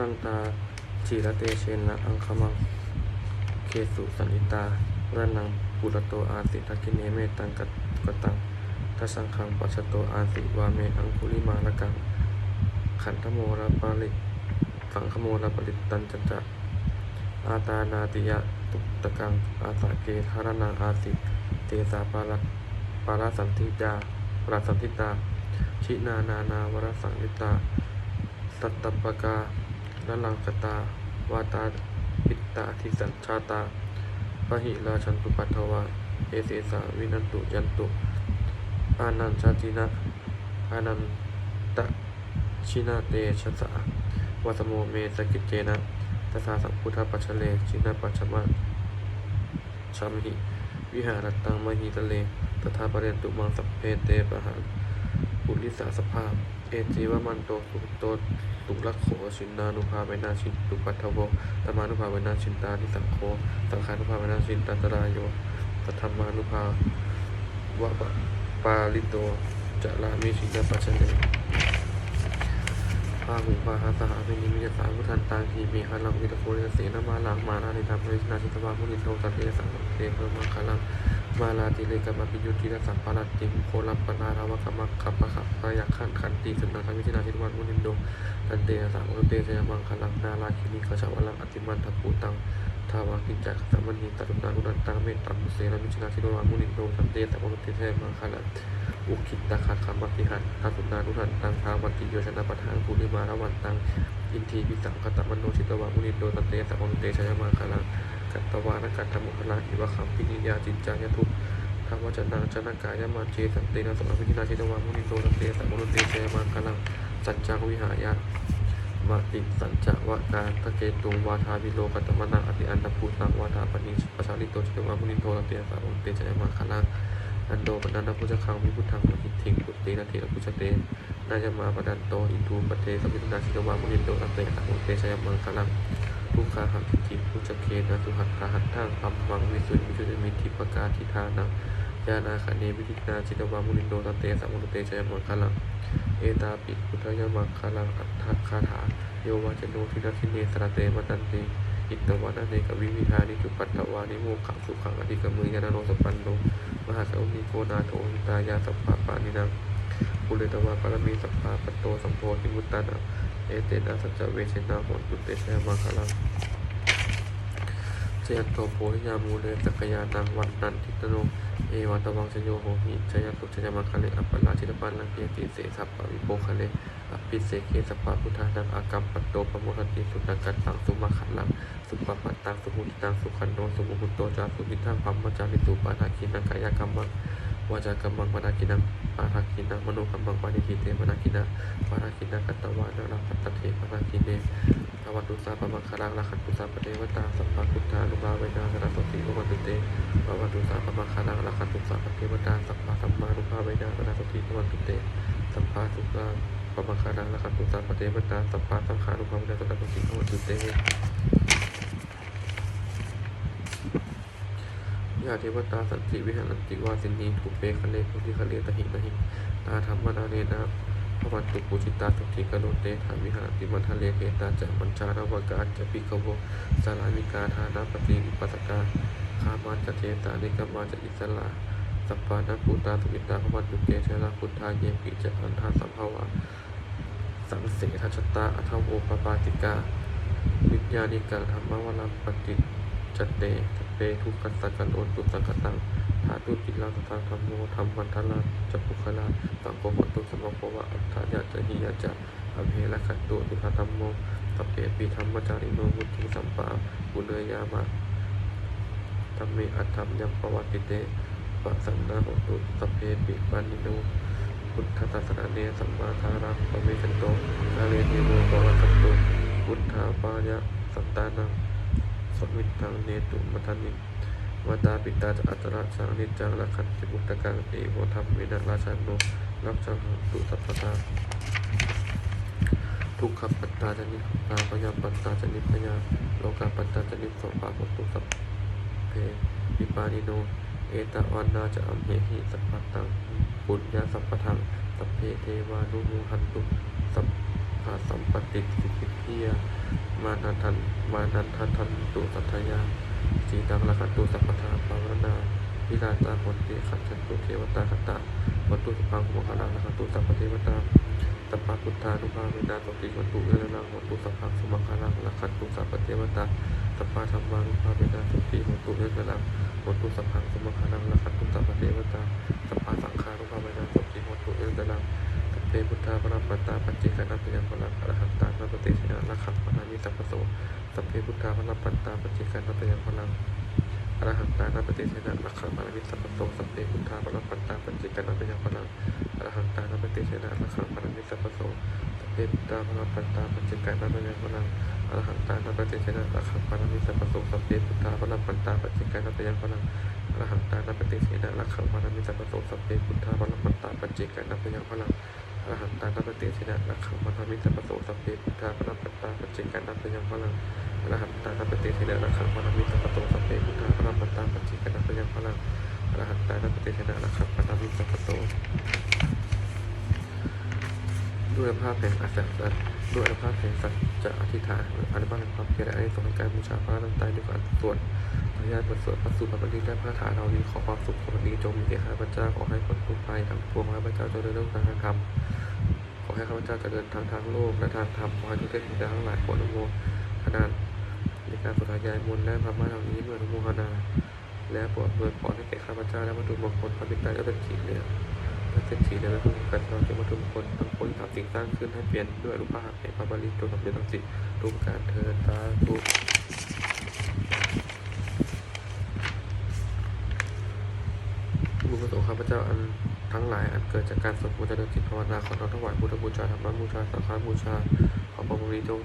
ลังตาจีรเตเชนะ อังคมัง เคสุสันิตาระนังปุรโตอาสิทักิเนเมตังกัตกตังทัสสังคังปัจจโตอาสิวาเมอังคุลิมาละกัง ขันธโมระปริสังคโมระปริตตันจัจจะอาตานาติยะตุตะกัง อาสาเกธารนังอาสิ เตสาปาระปาราสันติดาปราสันติตา ชินานานาวรสังยุตา สัตตปกา ละลังกตา วาตาปิตตาทิสัญชาตาพระหิราชันตุปัทวา เอเสสาวินันตุยันตุ อานันชาตินะอานันตะชินาเตชะสะวัสโมเมสกิจเจนะตสาสัมพุทธปัจเลชินาปัจฉมะชัมหิ วิหารตังมหิตะเลตถาปเรตุมังสัพเพเตปะหังปุริสาสภาพ เอจีวมันโตสุโตตุลักโขชินนานุภาเวนาชินตุปัทโวตมานุภาเวนาชินตานิสังโฆสังขานุภาเวนาชินตันตรายโยตธรรมานุภาวะปะปาลิโตจะลามิชินปัจเจเนพาหุปาหาสหาวินิมิจสาวุทันตังทีมีคัลังวิตโคเรเสนมาลังมานานิธรรมริสนาชิตวามุนิโตตัตเตสังเตเปมังคลังมาลาติเลกมาปิยุติรสัมปารัตติมโคลัมปนาราวกรรมขับปะขับปะยักขันขันติสุนันทวิชนาชิตวามุนินโดตันเตสังตุเตสมังคลังนาลาคินีขจาวลังอติมันทปูตัง ทาวากินจักสัมมณีตัตุนานุนันตังเมตตัมเสนามิชินาชิตวันมุนิโดตันเตสามอุเตสยมังคลังอุคิตตะขัดคำมัติหันทัตุนานุนันตังทาวันติโยชนะปะทานภูริมาระวันตังอินทีพิสังกตมโนชิตวามุนิโดตันเตสามอุเตสยมังคลังกัตตวานกัตตมุขลาอิวะคัมปินิยาจินจายทุธรรมจันนังจนนกายมาเจสันเตนะสมังวิธินาชิตวามุนิโตสันเตสัมมุนเตเชมังกลังสัจจังวิหายะ มาติสัจจะวะการตะเกตุงวาทาวิโลกัตมนาอติอันตภูตังวาทาปณิปชาลิโตชิตวามุนิโตสันเตสัมมุนเตเชมังกลังอันโดปนันทพุทธคังวิพุทธังมหิทิงปุตตินาเถระพุชเตนาจะมาปดันโตอินทูปเตสัมมินาชิตวามุนิโตสันเตสัมมุนเตเชมังกลังทุกขาหังทิพุจเคนะสุหัตถหัตถังอัมมังวิสุทธิวิจุตมิทิปกาทิทานังยานาคเนวิธินาจิตวามุนินโดตันเตสัมุนเตชยมังคลังเอตาปิพุทธยมังคลังอัต ถคาถาโยวาจโนทินาทิเนสระเตมตันเตอิตตวานาเนกวิวิธานิจุปัตตวานิโมขังสุขังอธิกมือยานาโนสปันโนมหาสมิโกนาโทหิตายาสัพพะปานินังปุเรตวาปรมีสัพพะปัตโตสัมโพธิมุตตานะเอเตนะสัจเวชนาโหตุเตชะมังคลัง เจยโตโพธิยามูเลจักยานังวันนันทิตโน เอวันตวังชโยโหหิชยตุชยมังคะเลอัปปลาชิตปันลังเกียติเสสัพปะวิโปคะเลอภิเสเกสัพพะพุทธานังอากรรมปัตโตปโมทันติสุนังกันตังสุมาขันลังสุปปัตตังสุมุติตังสุขันโนสุมุหุตโตจาสุวิทังพัมมจาริตุปานาคินังกายกรรมังวาจากรรมังปานาคินังปาราคินังมโนกรรมังปานิทิเตปานาคินังปาราคินังกัตตวานารัปัตตเทปานาคิเน อวันตุสาปมังคลังละขันตุสาปเทวตาสัพพพุทธานุภาเวนะสรสติโอวันตุเตอวันตุสาปมังคลังละขันตุสาปเทวตาสัพพะสัมมานุภาเวนะสรสติโอวันตุเตสัพพสุขาปมังคลังละขันตุสาปเทวตาสัพพะสังขานุภาเวนะสรสติโอวันตุเตยาเทวตาสันติวิหารันติวาสินีทุเปคะเลปุติคะเลตหินะหิตาธรรมนาเนนะ พระวันตุปูจิตาสุขีกโนเตฐานวิหารติมันทะเลเกตาจะมัญชานวกาจะปิกโวสารามิกาธานาปฏิวิปัสกาคามาจะเทตานิกามาจะอิสลาสัพพานาภูตาสุวิตาพระวันตุเกชลาพุทธาเยปิจะอันทาสัมภวะสังเสทัชตาอัทโอปปาติกา วิญญาณิกาธรรมวรังปฏิจเต เปทุกัสสะกันโอนตุสักตังธาตุจิลังสังธรรมโมธรรมันทลาจัปุคลาสังโฆวัตตุสมโภวะอัฏฐายาจะหิยาจะอภิละขัตตุสุขธรรมโมสัพเพปิธรรมจาริโนมุติสัมปาปุเนยามะธรรมเมอัตถมยัมปวัติเตปะสันนาโหตุสัพเพปิปานิโนพุทธศาสนาเนสัมมาทารังปะเมสันโตกาเลเนโมปวัตสัตุพุทธาปายะสัตตานัง สมิตังเนตุมัทานิมาตาปิตาจะอัตระสังนิจังละขันติมุตตะกังเอวธรรมวินาราชันโนรับจังตุสัพพตาทุกขปัตตาจนิพาพยาปัตตาจนิพยาโลกาปัตตาจนิพพปาปตุสัพเพปิปานิโน เอตวันนาจะอัมเหหิสัพพตังปุญญาสัพพทังสัพเพเทวานุโมหันตุสัพ เพาสัมปติสิทธิพิยามานันทันมานันทันทันตุสัทยาสีตังละคันตุสัพพทาภาวนาวิลาตาหนติขันจันตุเทวตาคตาวัตุสุพังคุมคารังละคันตุสัพพเทวตาสัพพพุทธานุภาเวนาตติวัตุเอรนังวัตุสัพพังสมังคารังละคันตุสัพพเทวตาสัพพธรรมานุภาเวนาตติวัตุเอรนังวัตุสัพพังสมังคารังละคันตุสัพพเทวตาสัพพสังฆานุภาเวนาตติวัตุเอรนัง เพพุทธาปรัมปัตตาปัจเจกนัพยังพลังอรหันตานัปติชนะละขังปนามิสัพพโสสัพเพพุทธาปรัมปัตตาปัจเจกนัพยังพลังอรหันตานัปติชนะละขังปนามิสัพพโสสัพเพพุทธาปรัมปัตตาปัจเจกนัพยังพลังอรหันตานัปติชนะละขังปนามิสัพพโสสัพเพพุทธาปรัมปัตตาปัจเจกนัพยังพลังอรหันตานัปติชนะละขังปนามิสัพพโสสัพเพพุทธาปรัมปัตตาปัจเจกนัพยังพลังอรหันตานัปติชนะละขังปนามิสัพพโสสัพเพพุทธาปรัมปัตตาปัจเจกนัพยังพลัง อรหันตานัปติสินะนักขังมันทมิสัพพโสสัพเพพุทธาปนัปปตาปัจเจกันนัพยังพลังอรหันตานัปติสินะนักขังมันทมิสัพพโสสัพเพพุทธาปนัปปตาปัจเจกันนัพยังพลังอรหันตานัปติสินะนักขังมันทมิสัพพโสด้วยภาพแห่งอัศจรรย์ด้วยภาพแห่งสัจจะอธิษฐานอนุบาลแห่งความเพียรและอนิสงส์แห่งการบูชาพระตั้งใจด้วยการสวดอนุญาตบทสวดพระสุภาพบดีและพระฐานเรานี้ขอความสุขความดีจงมีแก่ข้าพเจ้าขอให้ผลทุกภัยทั้งปวงข้าพเจ้าจริญรุ่งเรืองทางธรรมข อให้ข้าพเจ้าเจริญทางทางโลกและทางธรรมขอให้ทุกเทพธิดาทั้งหลายโปรดอนุโมทนาในการสุรายายมนต์และพระมาเหล่านี้ด้วยอนุโมทนา และโปรดอวยพรให้แก่ข้าพเจ้าและวัตถุมงคลพระบิดาและเป็นขีดเหลืองและเป็นขีดเลืองและทุกการเราจะวัตถุมงคลทั้งคนทำสิ่งสร้างขึ้นให้เปลี่ยนด้วยอนุภาพแห่งพระบริจงสำเร็จทั้งสิ้นทุกการเทินตาทุกบุญกุศลข้าพเจ้าอัน ทั้งหลายอันเกิดจากการสวดมนต์เจริญจิตภาวนาขอน้อมถวายพุทธบูชาธรรมบูชาสังฆบูชา ขอพระบริจง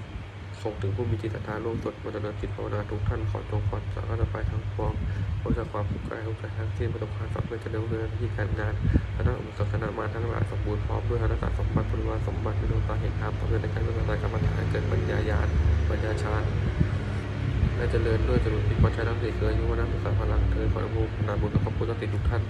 ส่งถึงผู้มีจิตศรัทธาร่วมสวดมนต์เจริญจิตภาวนาทุกท่านขอจงความสามารถไปทั้งปวงบริจาคความสุขกายทุกข์ทั้งสิ้นประสบความสำเร็จเจริญเรืองที่การงานคณะอุปสมคณะมาทั้งหลายสมบูรณ์พร้อมด้วยคณะสมบัติบริวารสมบัติดวงตาเห็นธรรมสำเร็จในการดำเนินกรรมฐานเกิดปัญญาญาณปัญญาฌานและเจริญด้วยจรุดที่พอใช้ทั้งสี่คือยุวนะภาษาพลังเธอขออนุโมทนาบุญกับพระพุทธติทุกท่าน